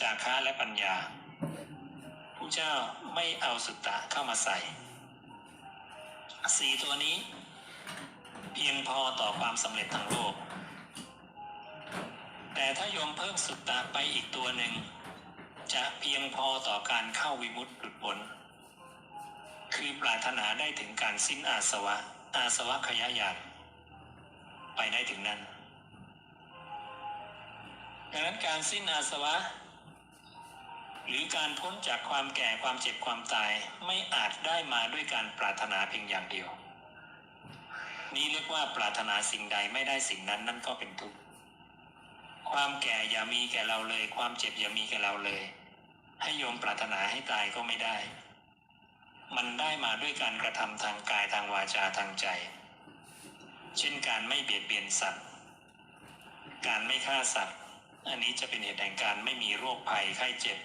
จาคะและปัญญาผู้เจ้าไม่เอาสุตตะเข้ามาใส่สี่ตัวนี้ เพียงพอต่อความสำเร็จทางโลก แต่ถ้าโยมเพิ่มสุตตะไปอีกตัวหนึ่ง จะเพียงพอต่อการเข้าวิมุตติหลุดพ้นคือปรารถนาได้ถึงการสิ้นอาสวะ อาสวะขยายานไปได้ถึงนั้นดังนั้นการสิ้นอาสวะ หรือการพ้นจากความแก่ความเจ็บความตายไม่อาจได้มาด้วยการปรารถนาเพียงอย่างเดียว นี่เรียกว่าปรารถนาสิ่งใดไม่ได้สิ่งนั้นนั่นก็เป็นทุกข์ความแก่อย่ามีแก่เราเลย ความเจ็บอย่ามีแก่เราเลย ให้โยมปรารถนาให้ตายก็ไม่ได้ มันได้มาด้วยการกระทำทางกายทางวาจาทางใจ เช่นการไม่เบียดเบียนสัตว์ การไม่ฆ่าสัตว์ อันนี้จะเป็นเหตุแห่งการไม่มีโรคภัยไข้เจ็บ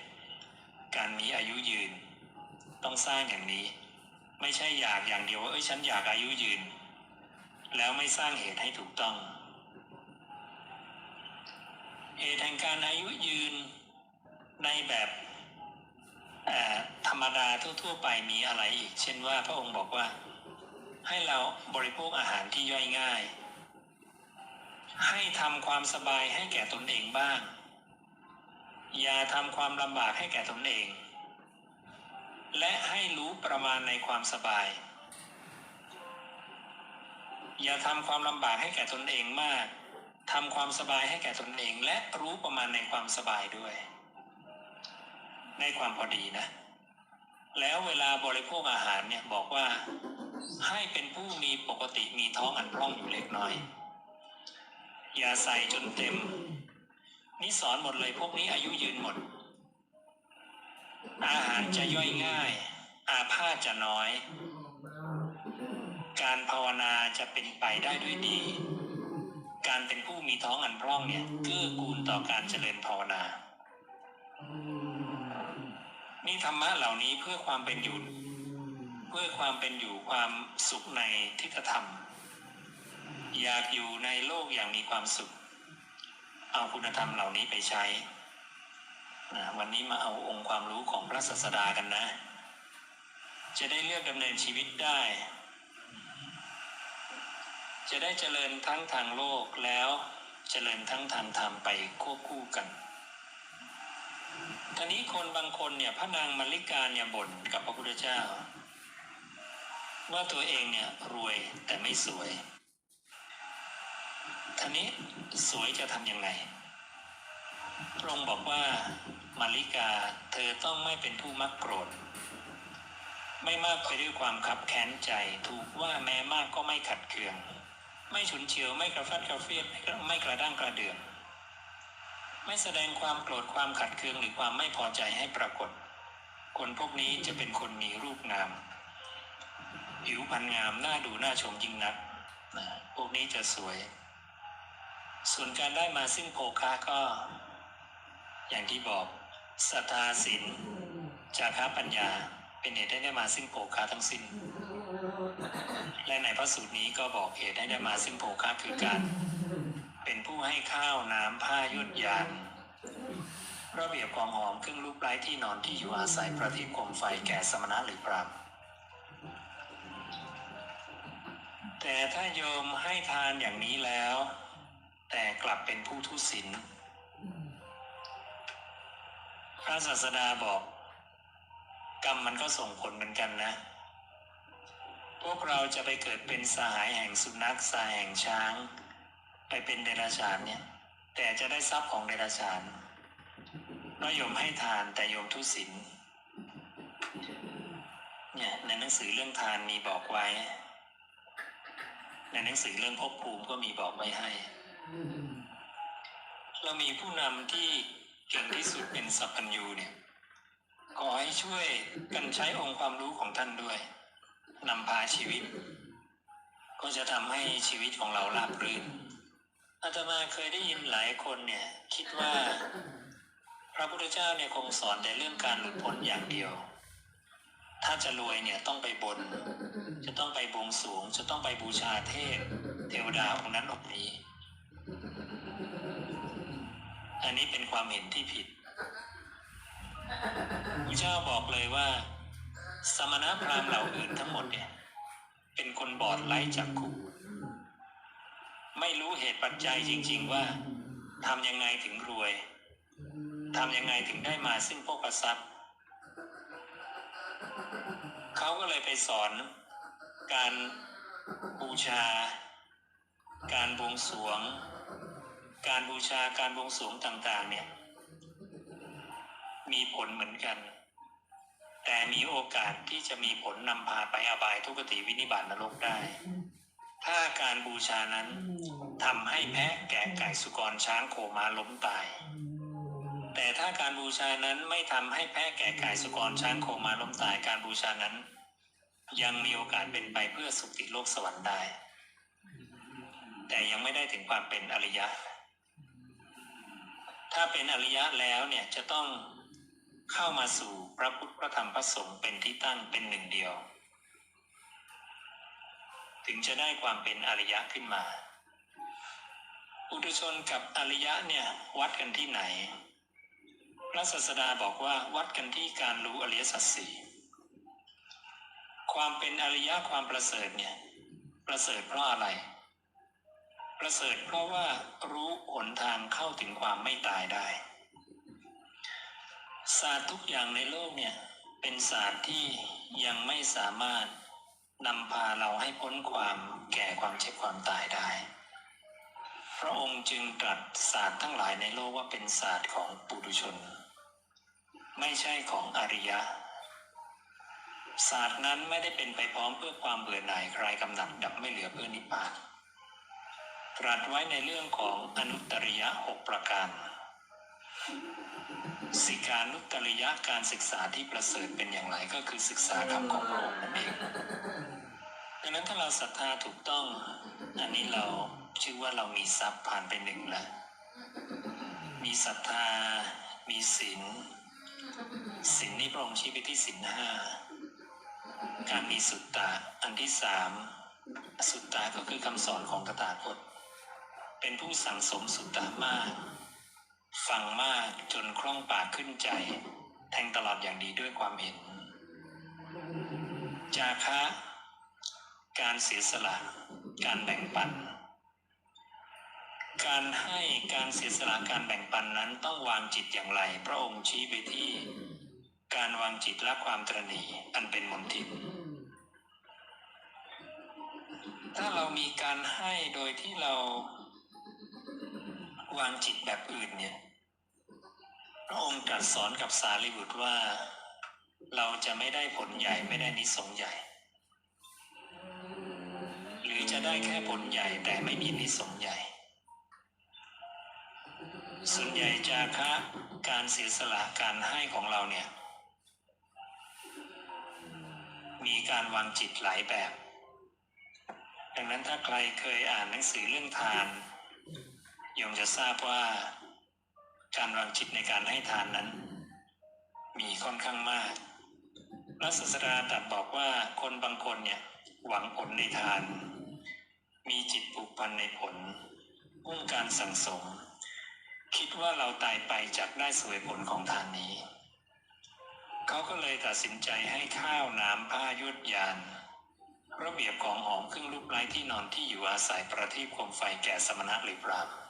การมีอายุยืน ต้องสร้างอย่างนี้ ไม่ใช่อยากอย่างเดียวว่าเอ้ยฉันอยากอายุยืน แล้วไม่สร้างเหตุให้ถูกต้องเหตุแห่งการอายุยืนในแบบธรรมดาทั่ว ๆ ไปมีอะไรอีก เช่นว่าพระองค์บอกว่า ให้เราบริโภคอาหารที่ย่อยง่าย ให้ทำความสบายให้แก่ตนเองบ้าง อย่าทำความลำบากให้แก่ตนเอง และให้รู้ประมาณในความสบาย อย่าทำความลำบากให้แก่ตนเองมากทำความสบายให้แก่ตนเอง และรู้ประมาณในความสบายด้วย ในความพอดีนะ แล้วเวลาบริโภคอาหารเนี่ยบอกว่าให้เป็นผู้มีปกติมีท้องอันพร่องอยู่เล็กน้อย อย่าใส่จนเต็ม นี่สอนหมดเลยพวกนี้อายุยืนหมด อาหารจะย่อยง่าย อาพาธจะน้อย การภาวนาจะเป็นไปได้ด้วยดี การเป็นผู้มีท้องอันพร่องเนี่ยเกื้อกูลต่อการเจริญภาวนา นี่ธรรมะเหล่านี้เพื่อความเป็นอยู่เพื่อความเป็นอยู่ความสุขในทิฏฐธรรม อยากอยู่ในโลกอย่างมีความสุข เอาคุณธรรมเหล่านี้ไปใช้นะวันนี้มาเอาองค์ความรู้ของพระศาสดากันนะ จะได้เลือกดำเนินชีวิตได้ จะได้เจริญทั้งทางโลกแล้วเจริญทั้งทางธรรมไปควบคู่กันทีนี้คนบางคนเนี่ยพระนางมาริกาเนี่ยบ่นกับพระพุทธเจ้า ว่าตัวเองเนี่ยรวยแต่ไม่สวยทีนี้ สวยจะทำยังไงพระองค์บอกว่ามาริกาเธอต้องไม่เป็นผู้มักโกรธ ไม่มากไปด้วยความคับแค้นใจถูกว่าแม้มากก็ไม่ขัดเคือง ไม่ฉุนเฉียวไม่กระฟัดกระเฟียดไม่กระด้างกระเดื่องไม่แสดงความโกรธความขัดเคืองหรือความไม่พอใจให้ปรากฏ คนพวกนี้จะเป็นคนมีรูปงาม ผิวพรรณงามน่าดูน่าชมยิ่งนักนะพวกนี้จะสวย ส่วนการได้มาซึ่งโภคะก็ อย่างที่บอกศรัทธาศีลจาคะปัญญาเป็นเหตุให้ได้มาซึ่งโภคะทั้งสิ้น และในพระสูตรนี้ก็บอกเหตุให้ได้มาซึ่งโภคะคือการ เป็นผู้ให้ข้าวน้ำผ้ายุดยานระเบียบของหอมเครื่องรูปไร้ที่นอนที่อยู่อาศัยประทีปโคมไฟแก่สมณะหรือพรามแต่ถ้าโยมให้ทานอย่างนี้แล้ว แต่กลับเป็นผู้ทุศีลพระศาสดาบอก กรรมมันก็ส่งผลเหมือนกันนะ พวกเราจะไปเกิดเป็นสหายแห่งสุนัขสหายแห่งช้าง ไปเป็นเดรัจฉานเนี่ย แต่จะได้ทรัพย์ของเดรัจฉานเพราะโยมให้ทานแต่โยมทุศีลเนี่ยในหนังสือเรื่องทานมีบอกไว้ ในหนังสือเรื่องภพภูมิก็มีบอกไว้ให้ เรามีผู้นำที่เก่งที่สุดเป็นสัพพัญญูเนี่ย ขอให้ช่วยกันใช้องค์ความรู้ของท่านด้วยนำพาชีวิต ก็จะทำให้ชีวิตของเราราบรื่นอาตมาเคยได้ยินหลายคนเนี่ย คิดว่า พระพุทธเจ้าเนี่ยคงสอนแต่เรื่องการหลุดพ้นอย่างเดียว ถ้าจะรวยเนี่ยต้องไปบน จะต้องไปบวงสรวงจะต้องไปบูชาเทพ เทวดาองค์นั้นองค์นี้ อันนี้เป็นความเห็นที่ผิดพระเจ้าบอกเลยว่า สมณพราหมณ์เหล่าอื่นทั้งหมดเนี่ย เป็นคนบอดไร้จักขุไม่รู้เหตุปัจจัยจริง ๆ ว่าทำยังไงถึงรวยทำยังไงถึงได้มาซึ่งพวกทรัพย์เขาก็เลยไปสอน การบูชา การบวงสรวง การบูชาการบวงสรวงต่างๆ เนี่ย มีผลเหมือนกัน แต่มีโอกาสที่จะมีผลนำพาไปอบายทุกติวินิบาตนรกได้ ถ้าการบูชานั้นทำให้แพะแกะไก่สุกรช้างโคม้าล้มตาย แต่ถ้าการบูชานั้นไม่ทำให้แพะแกะไก่สุกรช้างโคม้าล้มตายการบูชานั้น ยังมีโอกาสเป็นไปเพื่อสุติโลกสวรรค์ได้ แต่ยังไม่ได้ถึงความเป็นอริยะ ถ้าเป็นอริยะแล้วเนี่ยจะต้องเข้ามาสู่พระพุทธพระธรรมพระสงฆ์เป็นที่ตั้งเป็นหนึ่งเดียว ถึงจะได้ความเป็นอริยะขึ้นมา อุตุชนกับอริยะเนี่ยวัดกันที่ไหน พระศาสดาบอกว่าวัดกันที่การรู้อริยสัจสี่ความเป็นอริยะความประเสริฐเนี่ยประเสริฐเพราะอะไร ประเสริฐเพราะว่ารู้หนทางเข้าถึงความไม่ตายได้ศาสตร์ทุกอย่างในโลกเนี่ยเป็นศาสตร์ที่ยังไม่สามารถนำพาเราให้พ้นความแก่ความเจ็บความตายได้ พระองค์จึงตรัสศาสตร์ทั้งหลายในโลกว่าเป็นศาสตร์ของปุถุชน ไม่ใช่ของอริยะ ศาสตร์นั้นไม่ได้เป็นไปพร้อมเพื่อความเบื่อหน่ายคลายกำหนัดดับไม่เหลือเพื่อนิพพาน ตรัสไว้ในเรื่องของอนุตริยะหกประการสิกานุตริยะการศึกษาที่ประเสริฐเป็นอย่างไรก็คือศึกษาคำของพระองค์นั่นเองดังนั้นถ้าเราศรัทธาถูกต้อง อันนี้เราชื่อว่าเรามีทรัพย์ผ่านไปหนึ่งแล้วมีศรัทธา มีศีลศีลนี้พระองค์ชี้ไปที่ศีลห้าการมีสุตตะอันที่สามสุตตะก็คือคำสอนของตถาคต เป็นผู้สั่งสมสุตตะมาก ฟังมากจนคล่องปากขึ้นใจ แทงตลอดอย่างดีด้วยความเห็น จาคะ การเสียสละ การแบ่งปัน การให้การเสียสละการแบ่งปันนั้นต้องวางจิตอย่างไร พระองค์ชี้ไปที่ การวางจิตและความตรณีอันเป็นมนทินถ้าเรามีการให้โดยที่เรา วางจิตแบบอื่นเนี่ยพระองค์ตรัสสอนกับสารีบุตรว่า เราจะไม่ได้ผลใหญ่ไม่ได้นิสงใหญ่ หรือจะได้แค่ผลใหญ่แต่ไม่มีนิสงใหญ่ ส่วนใหญ่จาคะการเสียสละการให้ของเราเนี่ย มีการวางจิตหลายแบบ ดังนั้นถ้าใครเคยอ่านหนังสือเรื่องทาน โยมจะทราบว่าการวางจิตในการให้ทานนั้น มีค่อนข้างมากพระศาสดาตรัสบอกว่าคนบางคนเนี่ยหวังผลในทาน มีจิตผูกพันในผลมุ่งการสั่งสม คิดว่าเราตายไปจากได้สวยผลของทานนี้ เขาก็เลยตัดสินใจให้ข้าวน้ำผ้ายุดยานระเบียบของหอมเครื่องรูปไร้ที่นอนที่อยู่อาศัยประทีปโคมไฟแก่สมณะหรือพรามณ์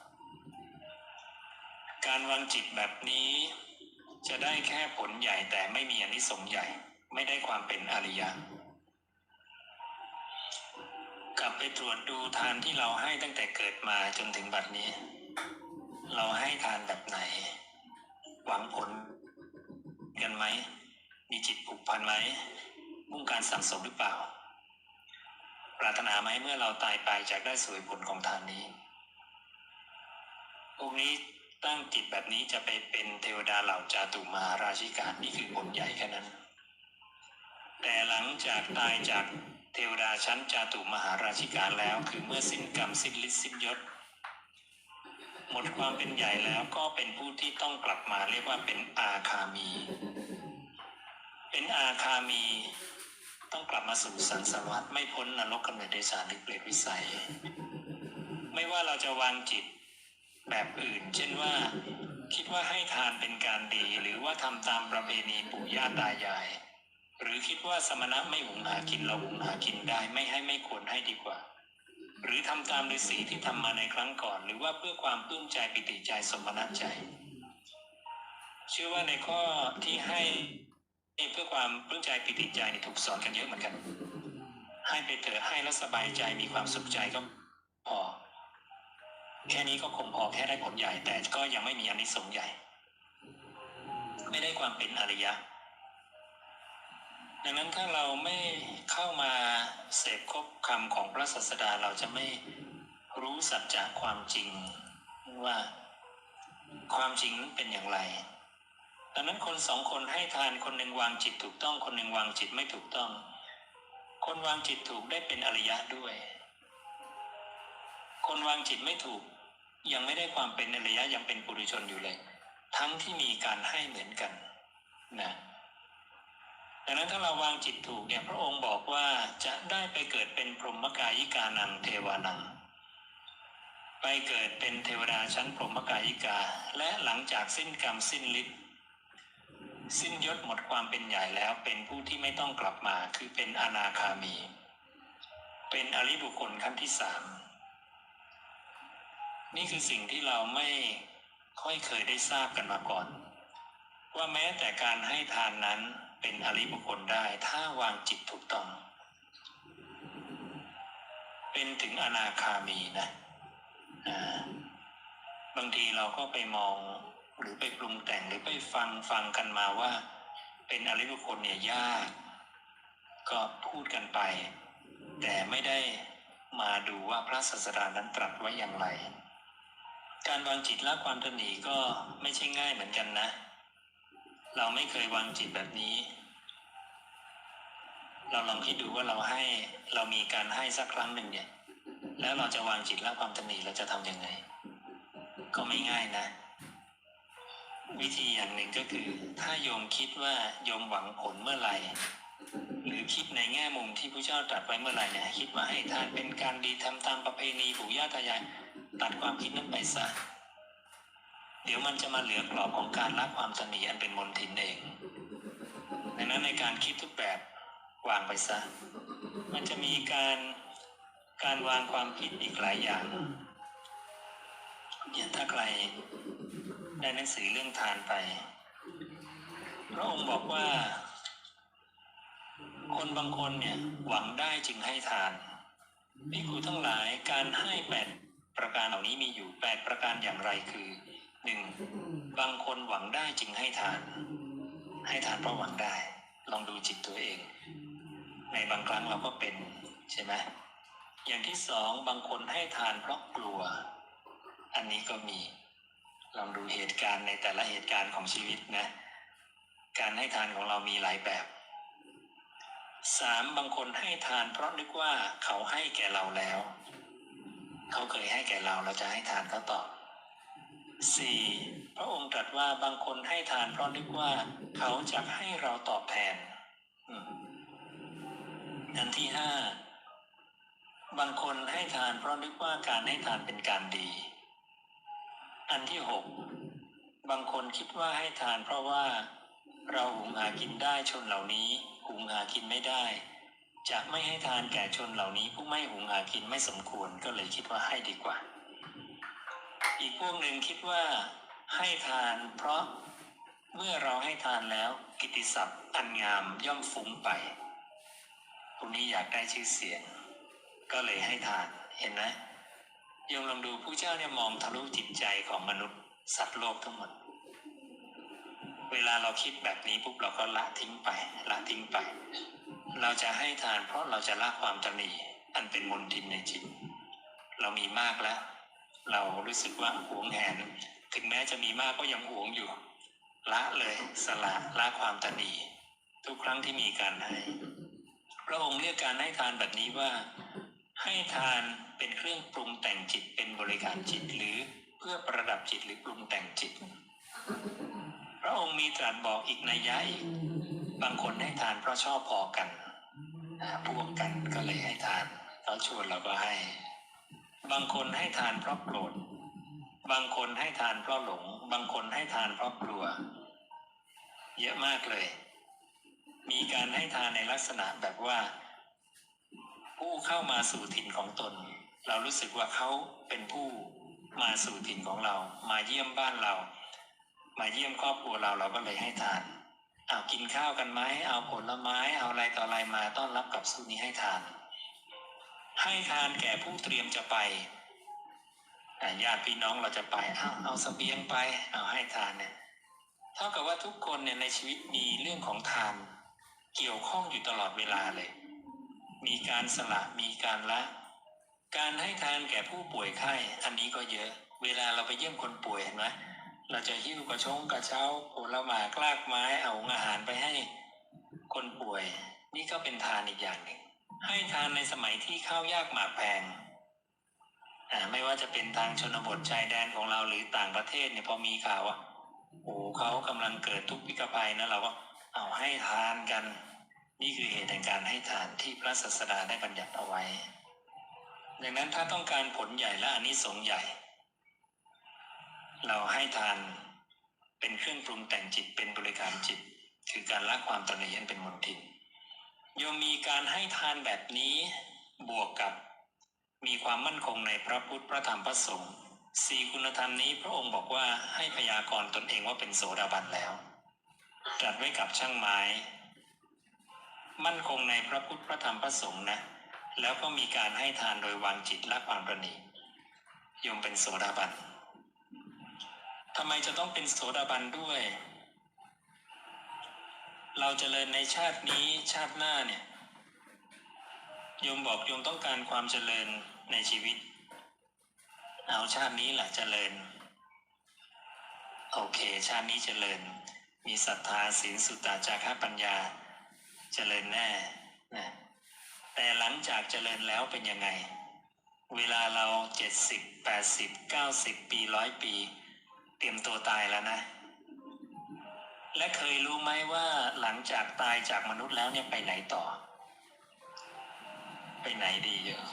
การวางจิตแบบนี้ จะได้แค่ผลใหญ่แต่ไม่มีอนิสงส์ใหญ่ ไม่ได้ความเป็นอริยะ กลับไปตรวจดูทานที่เราให้ตั้งแต่เกิดมาจนถึงบัดนี้ เราให้ทานแบบไหน หวังผลกันไหม มีจิตผูกพันไหม มุ่งการสั่งสมหรือเปล่า ปรารถนาไหมเมื่อเราตายไปจากได้สวยผลของทานนี้พวกนี้ ตั้งจิตแบบนี้จะไปเป็นเทวดาเหล่าจาตุมาราชิกานี่คือผลใหญ่แค่นั้น แต่หลังจากตายจากเทวดาชั้นจาตุมหาราชิกาแล้ว คือเมื่อสิ้นกรรมสิ้นฤทธิ์สิ้นยศหมดความเป็นใหญ่แล้วก็เป็นผู้ที่ต้องกลับมาเรียกว่าเป็นอาคามี เป็นอาคามี ต้องกลับมาสู่สังสารวัฏไม่พ้นนรกกำเนิดเดชานหรือเปรตวิสัย ไม่ว่าเราจะวางจิต แบบอื่น เช่นว่า คิดว่าให้ทานเป็นการดี หรือว่าทำตามประเพณีปู่ย่าตายาย หรือคิดว่าสมณะไม่หุงหากินเราหุงหากินได้ไม่ให้ไม่ควรให้ดีกว่า หรือทำตามฤาษีที่ทำมาในครั้งก่อน หรือว่าเพื่อความปลื้มใจปิติใจสมณะใจเชื่อว่าในข้อที่ให้เพื่อความปลื้มใจปิติใจนี่ถูกสอนกันเยอะเหมือนกัน ให้ไปเถอะให้แล้วสบายใจมีความสุขใจก็พอ แค่นี้ก็คงพอแค่ได้ผลใหญ่ แต่ก็ยังไม่มีอนิสงส์ใหญ่ ไม่ได้ความเป็นอริยะ ดังนั้นถ้าเราไม่เข้ามาเสพคบคำของพระศาสดาเราจะไม่รู้สัจจะความจริงว่าความจริงนั้นเป็นอย่างไร ดังนั้นคนสองคนให้ทานคนหนึ่งวางจิตถูกต้อง คนหนึ่งวางจิตไม่ถูกต้อง คนวางจิตถูกได้เป็นอริยะด้วย คนวางจิตไม่ถูก ยังไม่ได้ความเป็นอริยะยังเป็นปุถุชนอยู่เลย ทั้งที่มีการให้เหมือนกันนะดังนั้นถ้าเราวางจิตถูกเนี่ยพระองค์บอกว่าจะได้ไปเกิดเป็นพรหมกายิกานังเทวานัง ไปเกิดเป็นเทวดาชั้นพรหมกายิกา และหลังจากสิ้นกรรมสิ้นฤทธิ์สิ้นยศหมดความเป็นใหญ่แล้วเป็นผู้ที่ไม่ต้องกลับมาคือเป็นอนาคามี เป็นอริบุคคลขั้นที่สาม นี่คือสิ่งที่เราไม่ค่อยเคยได้ทราบกันมาก่อน ว่าแม้แต่การให้ทานนั้นเป็นอริบุคคลได้ถ้าวางจิตถูกต้อง เป็นถึงอนาคามีนะบางทีเราก็ไปมองหรือไปปรุงแต่งหรือไปฟังฟังกันมาว่า เป็นอริบุคคลเนี่ยยาก ก็พูดกันไป แต่ไม่ได้มาดูว่าพระศาสดานั้นตรัสไว้อย่างไร การวางจิตละความตระหนีก็ไม่ใช่ง่ายเหมือนกันนะ เราไม่เคยวางจิตแบบนี้ เราลองคิดดูว่าเราให้เรามีการให้สักครั้งหนึ่งเนี่ย แล้วเราจะวางจิตละความตระหนีเราจะทำยังไง ก็ไม่ง่ายนะ วิธีอย่างหนึ่งก็คือ ถ้าโยมคิดว่าโยมหวังผลเมื่อไหร่หรือคิดในแง่มุมที่พระเจ้าตรัสไว้เมื่อไหร่เนี่ยคิดว่าให้ทานเป็นการดีทำตามประเพณีปู่ย่าตายาย ตัดความคิดนั้นไปซะ เดี๋ยวมันจะมาเหลือกรอบของการละความตนีอันเป็นมนทินเองดังนั้นในการคิดทุกแบบวางไปซะ มันจะมีการการวางความคิดอีกหลายอย่างอย่างถ้าใครได้หนังสือเรื่องทานไปพระองค์บอกว่า คนบางคนเนี่ยหวังได้จึงให้ทานพิคูทั้งหลายการให้แปด ประการเหล่านี้มีอยู่แปดประการอย่างไรคือหนึ่งบางคนหวังได้จึงให้ทาน ให้ทานเพราะหวังได้ ลองดูจิตตัวเอง ในบางครั้งเราก็เป็นใช่ไหมอย่างที่สองบางคนให้ทานเพราะกลัว อันนี้ก็มี ลองดูเหตุการณ์ในแต่ละเหตุการณ์ของชีวิตนะ การให้ทานของเรามีหลายแบบสามบางคนให้ทานเพราะนึกว่าเขาให้แก่เราแล้ว เขาเคยให้แก่เราเราจะให้ทานเขาตอบสี่พระองค์ตรัสว่าบางคนให้ทานเพราะนึกว่าเขาจะให้เราตอบแทนอันที่ห้าบางคนให้ทานเพราะนึกว่าการให้ทานเป็นการดี อันที่หกบางคนคิดว่าให้ทานเพราะว่า เราหุงหากินได้ชนเหล่านี้หุงหากินไม่ได้ จะไม่ให้ทานแก่ชนเหล่านี้ผู้ไม่หุงหากินไม่สมควรก็เลยคิดว่าให้ดีกว่า อีกพวกหนึ่งคิดว่าให้ทานเพราะเมื่อเราให้ทานแล้วกิตติศัพท์อันงามย่อมฟุ้งไปพวกนี้อยากได้ชื่อเสียง ก็เลยให้ทานเห็นไหมโยมลองดูผู้เจ้าเนี่ยมองทะลุจิตใจของมนุษย์สัตว์โลกทั้งหมด เวลาเราคิดแบบนี้ปุ๊บเราก็ละทิ้งไปละทิ้งไป เราจะให้ทานเพราะเราจะละความตนีอันเป็นมลทินในจิต เรามีมากแล้ว เรารู้สึกว่าหวงแหน ถึงแม้จะมีมากก็ยังหวงอยู่ ละเลยสละละความตนีทุกครั้งที่มีการให้ พระองค์เรียกการให้ทานแบบนี้ว่า ให้ทานเป็นเครื่องปรุงแต่งจิตเป็นบริการจิตหรือเพื่อประดับจิตหรือปรุงแต่งจิต พระองค์มีตรัสบอกอีกในยยอีกบางคนให้ทานเพราะชอบพอกัน พวกกันก็เลยให้ทานเขาชวนเราก็ให้ บางคนให้ทานเพราะโกรธบางคนให้ทานเพราะหลง บางคนให้ทานเพราะกลัว เยอะมากเลย มีการให้ทานในลักษณะแบบว่า ผู้เข้ามาสู่ถิ่นของตน เรารู้สึกว่าเขาเป็นผู้มาสู่ถิ่นของเรา มาเยี่ยมบ้านเรา มาเยี่ยมครอบครัวเราเราก็เลยให้ทาน เอากินข้าวกันไหมเอาผลไม้เอาอะไรต่ออะไรมาต้อนรับกับสุนี้ให้ทาน ให้ทานแก่ผู้เตรียมจะไปอ่ญาติพี่น้องเราจะไปเอาเอาเสบียงไป เอาให้ทานเนี่ยเท่ากับว่าทุกคนเนี่ยในชีวิตมีเรื่องของทานเกี่ยวข้องอยู่ตลอดเวลาเลย มีการสละมีการละ การให้ทานแก่ผู้ป่วยไข้ อันนี้ก็เยอะ เวลาเราไปเยี่ยมคนป่วยเห็นไหม เราจะหิ้วกระชงกระเช้าผลไม้กลากไม้เอาอาหารไปให้คนป่วย นี่ก็เป็นทานอีกอย่างหนึ่ง ให้ทานในสมัยที่ข้าวยากหมากแพงอ่าไม่ว่าจะเป็นทางชนบทชายแดนของเราหรือต่างประเทศเนี่ยพอมีข่าวว่าโอ้เขากำลังเกิดทุกข์พิกภัยนะเราก็เอาให้ทานกัน นี่คือเหตุแห่งการให้ทานที่พระศาสดาได้บัญญัติเอาไว้ ดังนั้นถ้าต้องการผลใหญ่และอานิสงส์ใหญ่ เราให้ทานเป็นเครื่องปรุงแต่งจิตเป็นบริการจิต คือการละความตระหนี่อันเป็นมลทินโยมมีการให้ทานแบบนี้บวกกับมีความมั่นคงในพระพุทธพระธรรมพระสงฆ์สี่คุณธรรมนี้พระองค์บอกว่าให้พยากรณ์ตนเองว่าเป็นโสดาบันแล้วตรัสไว้กับช่างไม้ มั่นคงในพระพุทธพระธรรมพระสงฆ์นะ แล้วก็มีการให้ทานโดยวางจิตละความประณีโยมเป็นโสดาบัน ทำไมจะต้องเป็นโสดาบันด้วย เราจเจริญในชาตินี้ชาติหน้าเนี่ย โยมบอกโยมต้องการความเจริญในชีวิต เอาชาตินี้แหละเจริญ โอเค ชาตินี้เจริญ มีศรัทธาศีลสุตตาจาระปัญญาเจริญแน่นะแต่หลังจากเจริญแล้วเป็นยังไง เวลาเราเจ็ดสิบแปดสิบเก้าสิบปีร้อยปี ตรียมตัวตายแล้วนะ และเคยรู้ไหมว่าหลังจากตายจากมนุษย์แล้วเนี่ยไปไหนต่อ ไปไหนดีเยอะ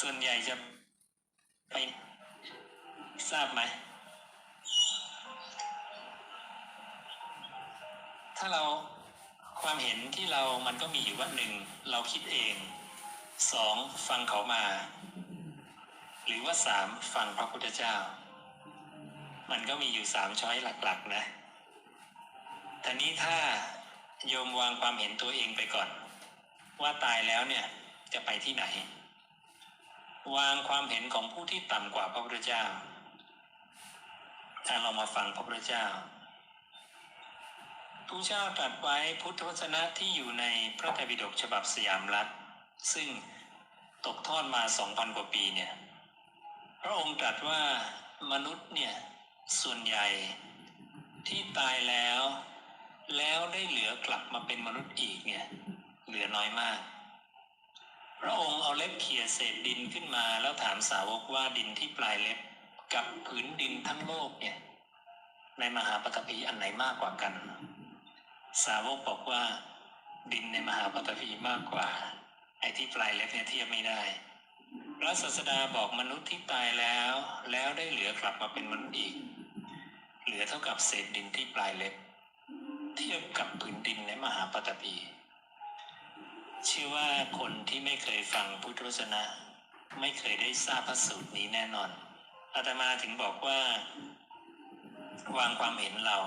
ส่วนใหญ่จะไปทราบไหม ถ้าเราความเห็นที่เรามันก็มีอยู่ว่าหนึ่งเราคิดเอง สองฟังเขามา หรือว่าสามฟังพระพุทธเจ้า มันก็มีอยู่สามช้อยหลักๆนะทีนี้ถ้าโยมวางความเห็นตัวเองไปก่อน ว่าตายแล้วเนี่ยจะไปที่ไหน วางความเห็นของผู้ที่ต่ำกว่าพระพุทธเจ้า ถ้าเรามาฟังพระพุทธเจ้าผู้เจ้าตรัสไว้พุทธวจนะที่อยู่ในพระไตรปิฎกฉบับสยามรัฐ ซึ่งตกทอดมาสองพันกว่าปีเนี่ย ระองค์ตรัสว่ามนุษย์เนี่ยส่วนใหญ่ที่ตายแล้ว แล้วได้เหลือกลับมาเป็นมนุษย์อีกเนี่ยเหลือน้อยมาก พระองค์เอาเล็บเขี่ยเศษดินขึ้นมา แล้วถามสาวกว่าดินที่ปลายเล็บกับผืนดินทั้งโลกเนี่ยในมหาปฐพีอันไหนมากกว่ากัน สาวกบอกว่าดินในมหาปฐพีมากกว่า ไอ้ที่ปลายเล็บเนี่ยเทียบไม่ได้ พระศาสดาบอกมนุษย์ที่ตายแล้ว แล้วได้เหลือกลับมาเป็นมนุษย์อีก เหลือเท่ากับเศษดินที่ปลายเล็บ เทียบกับผืนดินในมหาปฐพีเชื่อว่าคนที่ไม่เคยฟังพุทธวจนะ ไม่เคยได้ทราบพระสูตรนี้แน่นอนอาตมาถึงบอกว่า วางความเห็นเรา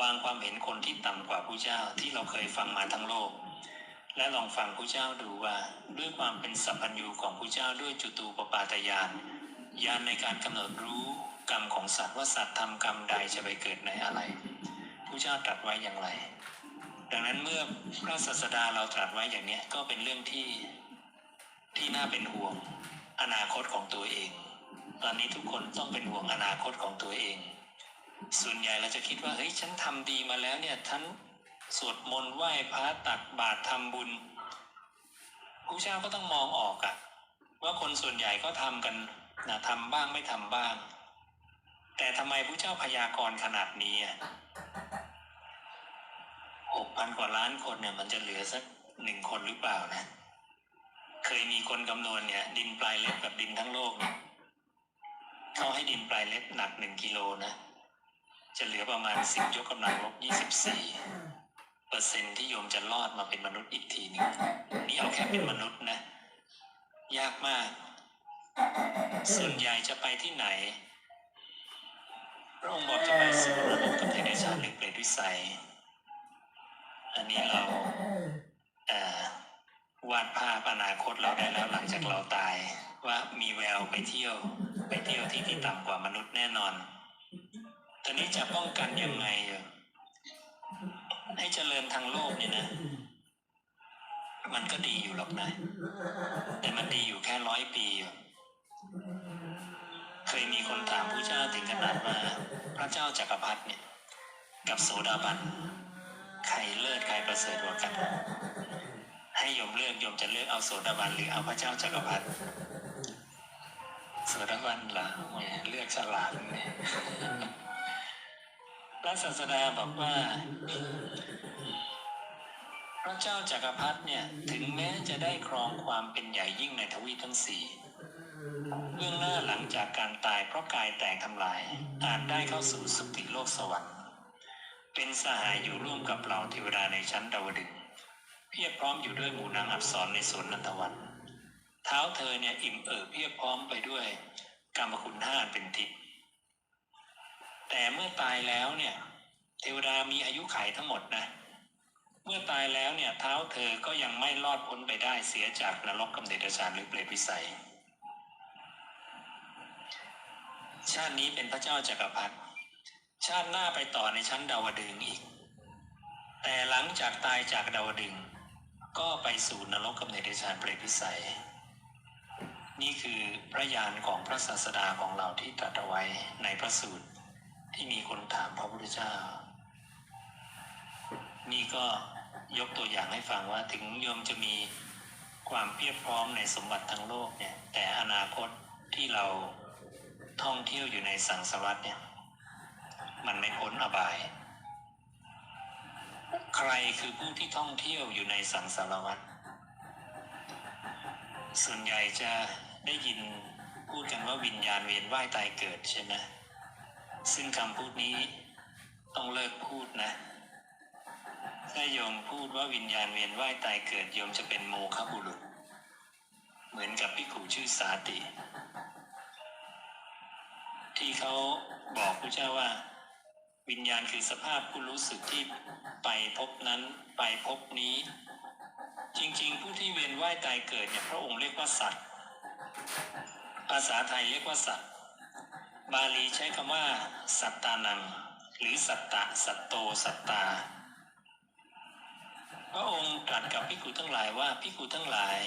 วางความเห็นคนที่ต่ำกว่าผู้เจ้าที่เราเคยฟังมาทั้งโลก และลองฟังผู้เจ้าดูว่า ด้วยความเป็นสัพพัญญูของผู้เจ้าด้วยจุตูปปาตญาณญาณในการกำหนดรู้กรรมของสัตว์ว่าสัตว์ทำกรรมใดจะไปเกิดในอะไรผู้เจ้าตรัสไว้อย่างไร ดังนั้นเมื่อพระศาสดาเราตรัสไว้อย่างนี้ก็เป็นเรื่องที่ที่น่าเป็นห่วงอนาคตของตัวเอง ตอนนี้ทุกคนต้องเป็นห่วงอนาคตของตัวเอง ส่วนใหญ่เราจะคิดว่าเฮ้ยฉันทำดีมาแล้วเนี่ยฉัน สวดมนต์ไหว้พระตักบาตรทำบุญผู้เจ้าก็ต้องมองออกอะว่าคนส่วนใหญ่ก็ทำกันนะทำบ้างไม่ทำบ้าง แต่ทำไมผู้เจ้าพยากรณ์ขนาดนี้อะหกพันกว่าล้านคนเนี่ยมันจะเหลือสักหนึ่งคนหรือเปล่านะเคยมีคนคำนวณเนี่ย ดินปลายเล็บกับดินทั้งโลกเนี่ยเขาให้ดินปลายเล็บหนักหนึ่งกิโลนะจะเหลือประมาณสิบยกกำลังลบยี่สิบสี่ เปอร์เซ็นต์ที่โยมจะรอดมาเป็นมนุษย์อีกทีหนึงนี่เอาแค่เป็นมนุษย์นะ ยากมาก ส่วนใหญ่จะไปที่ไหน พระองค์บอกจะไปสู่นรกกับเทเดชาหรือเปรตวิสัยอันนี้เราเวาดภาพอนาคตเราได้แล้วหลังจากเราตาย ว่ามีแววไปเที่ยว ไปเที่ยวที่ที่ต่ำกว่ามนุษย์แน่นอนตอนนี้จะป้องกันยังไงอยู่ ให้เจริญทางโลกเนี่ยนะ มันก็ดีอยู่หรอกนะ แต่มันดีอยู่แค่ร้อยปีอ่เคยมีคนถามผู้เจ้าถึงขนาดว่าพระเจ้าจักรพรรดิเนี่ย กับโสดาบันใครเลิศใครประเสริฐกว่ากัน ให้โยมเลือกโยมจะเลือกเอาโสดาบันหรือเอาพระเจ้าจักรพรรดิโสดาบันเหรอแหมเลือกฉลาดเลย พระศาสดาบอกว่า พระเจ้าจักรพรรดิเนี่ยถึงแม้จะได้ครองความเป็นใหญ่ยิ่งในทวีทั้งสี่เบื้องหน้าหลังจากการตายเพราะกายแตกทำลายอาจได้เข้าสู่สุติโลกสวรรค์ เป็นสหายอยู่ร่วมกับเราเทวดาในชั้นดาวดึงเพียบพร้อมอยู่ด้วยหมู่นางอับสรในสวนนันทวัน เท้าเธอเนี่ยอิ่มเอิบเพียบพร้อมไปด้วยกรรมคุณห้าอันเป็นทิพย์ แต่เมื่อตายแล้วเนี่ย เทวดามีอายุขัยทั้งหมดนะ เมื่อตายแล้วเนี่ยเท้าเธอก็ยังไม่รอดพ้นไปได้เสียจากนรกกำเนิดชาติหรือเปรตวิสัย ชาตินี้เป็นพระเจ้าจักรพรรดิชาติหน้าไปต่อในชั้นดาวดึงส์อีก แต่หลังจากตายจากดาวดึง ก็ไปสู่นรกกำเนิดชาติเปรตวิสัย นี่คือพระญาณของพระศาสดาของเราที่ตรัสไว้ในพระสูตร ที่มีคนถามพระพุทธเจ้า นี่ก็ยกตัวอย่างให้ฟังว่าถึงโยมจะมีความเพียบพร้อมในสมบัติทั้งโลกเนี่ย แต่อนาคตที่เราท่องเที่ยวอยู่ในสังสารวัฏเนี่ย มันไม่พ้นอบาย ใครคือผู้ที่ท่องเที่ยวอยู่ในสังสารวัฏส่วนใหญ่จะได้ยินพูดกันว่าวิญญาณเวียนว่ายตายเกิดใช่ไหม ซึ่งคำพูดนี้ต้องเลิกพูดนะ ถ้าโยมพูดว่าวิญญาณเวียนว่ายตายเกิดโยมจะเป็นโมฆะบุรุษ เหมือนกับพิกูชื่อสาติ ที่เขาบอกพระเจ้าว่า วิญญาณคือสภาพผู้รู้สึกที่ไปพบนั้นไปพบนี้ จริงๆ ผู้ที่เวียนว่ายตายเกิดเนี่ยพระองค์เรียกว่าสัตว์ ภาษาไทยเรียกว่าสัตว์ บาลีใช้คำว่า สัตตานัง หรือสัตตะสัตโตสัตตา พระองค์ตรัสกับพิกุทั้งหลายว่าพิกุทั้งหลาย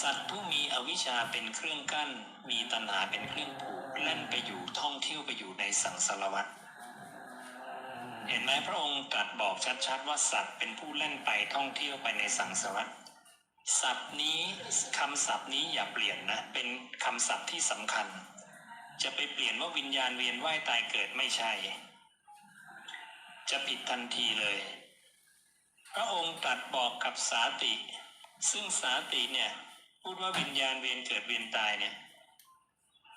สัตว์ผู้มีอวิชชาเป็นเครื่องกั้น มีตัณหาเป็นเครื่องผูกแล่นไปอยู่ท่องเที่ยวไปอยู่ในสังสารวัฏเห็นไหมพระองค์ตรัสบอกชัดๆว่าสัตว์เป็นผู้เล่นไปท่องเที่ยวไปในสังสารวัฏศัพท์นี้คำศัพท์นี้อย่าเปลี่ยนนะ เป็นคำศัพท์ที่สำคัญ จะไปเปลี่ยนว่าวิญญาณเวียนว่ายตายเกิดไม่ใช่ จะผิดทันทีเลย พระองค์ตรัสบอกกับสาติ ซึ่งสาติเนี่ย พูดว่าวิญญาณเวียนเกิดเวียนตายเนี่ย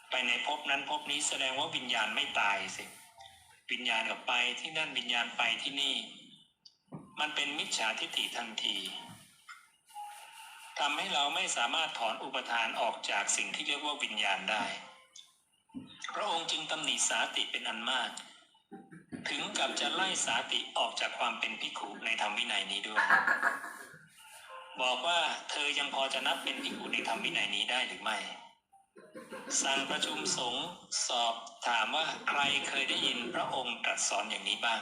ไปในภพนั้นภพนี้แสดงว่าวิญญาณไม่ตายสิ วิญญาณก็ไปที่นั่นวิญญาณไปที่นี่ มันเป็นมิจฉาทิฏฐิทันทีทำให้เราไม่สามารถถอนอุปทานออกจากสิ่งที่เรียกว่าวิญญาณได้ พระองค์จึงตำหนิสาติเป็นอันมาก ถึงกับจะไล่สาติออกจากความเป็นภิกขุในธรรมวินัยนี้ด้วย บอกว่าเธอยังพอจะนับเป็นภิกขุในธรรมวินัยนี้ได้หรือไม่ สั่งประชุมสงฆ์สอบถามว่าใครเคยได้ยินพระองค์ตรัสสอนอย่างนี้บ้าง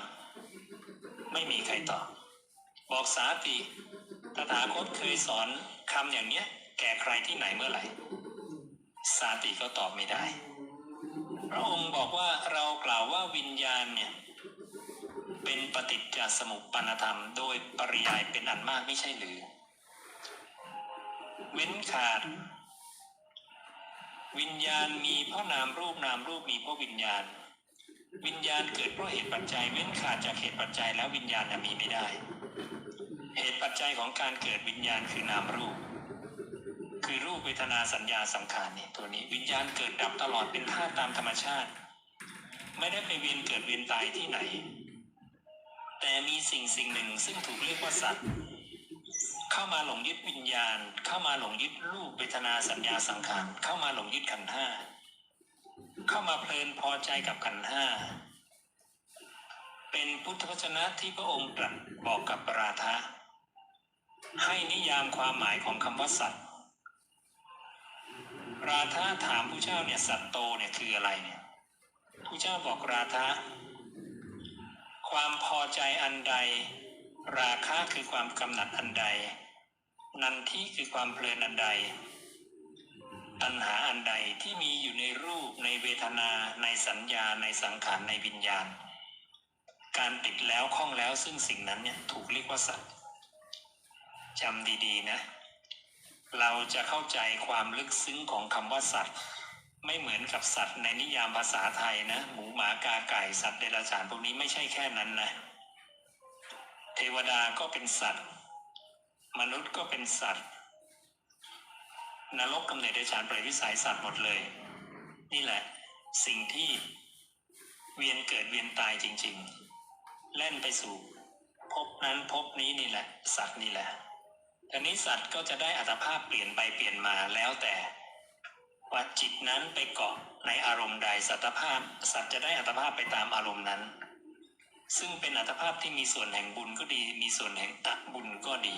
ไม่มีใครตอบ บอกสาติตถาคตเคยสอนคำอย่างเนี้ย แก่ใครที่ไหนเมื่อไหร่ สาติก็ตอบไม่ได้ พระองค์บอกว่าเรากล่าวว่าวิญญาณเนี่ยเป็นปฏิจจสมุปปนธรรม โดยปริยายเป็นอันมากไม่ใช่หรือ เว้นขาด วิญญาณมีเพราะนามรูปนามรูปมีเพราะวิญญาณ วิญญาณเกิดเพราะเหตุปัจจัย เว้นขาดจากเหตุปัจจัยแล้ววิญญาณน่ะมีไม่ได้ เหตุปัจจัยของการเกิดวิญญาณคือนามรูป คือรูปเวทนาสัญญาสังขารนี่ตัวนี้วิญญาณเกิดดับตลอดเป็นธาตุตามธรรมชาติ ไม่ได้ไปเวียนเกิดเวียนตายที่ไหน แต่มีสิ่งสิ่งหนึ่งซึ่งถูกเรียกว่าสัตว์ เข้ามาหลงยึดวิญญาณ เข้ามาหลงยึดรูปเวทนาสัญญาสังขารเข้ามาหลงยึดขันห้าเข้ามาเพลินพอใจกับขันห้าเป็นพุทธวจนะที่พระองค์ตรัสบอกกับปราทะให้นิยามความหมายของคำว่าสัตว์ ราธาถามผู้เจ้าเนี่ยสัตโตเนี่ยคืออะไรเนี่ยผู้เจ้าบอกราธาความพอใจอันใด ราคะคือความกำหนัดอันใด นันทิคือความเพลินอันใด ตัณหาอันใดที่มีอยู่ในรูปในเวทนาในสัญญาในสังขารในวิญญาณ การติดแล้วคล้องแล้วซึ่งสิ่งนั้นเนี่ยถูกเรียกว่าสัตว์จำดีๆนะ เราจะเข้าใจความลึกซึ้งของคำว่าสัตว์ ไม่เหมือนกับสัตว์ในนิยามภาษาไทยนะหมูหมากาไก่สัตว์เดรัจฉานพวกนี้ไม่ใช่แค่นั้นนะ เทวดาก็เป็นสัตว์ มนุษย์ก็เป็นสัตว์นรกกำเนิดเดรัจฉานเปรตวิสัยสัตว์หมดเลย นี่แหละ สิ่งที่เวียนเกิดเวียนตายจริง ๆ แล่นไปสู่ภพนั้นภพนี้นี่แหละ สัตว์นี่แหละ ทีนี้สัตว์ก็จะได้อัตภาพเปลี่ยนไปเปลี่ยนมาแล้วแต่ว่าจิตนั้นไปเกาะในอารมณ์ใดสัตภาพ สัตว์จะได้อัตภาพไปตามอารมณ์นั้น ซึ่งเป็นอัตภาพที่มีส่วนแห่งบุญก็ดี มีส่วนแห่งตักบุญก็ดี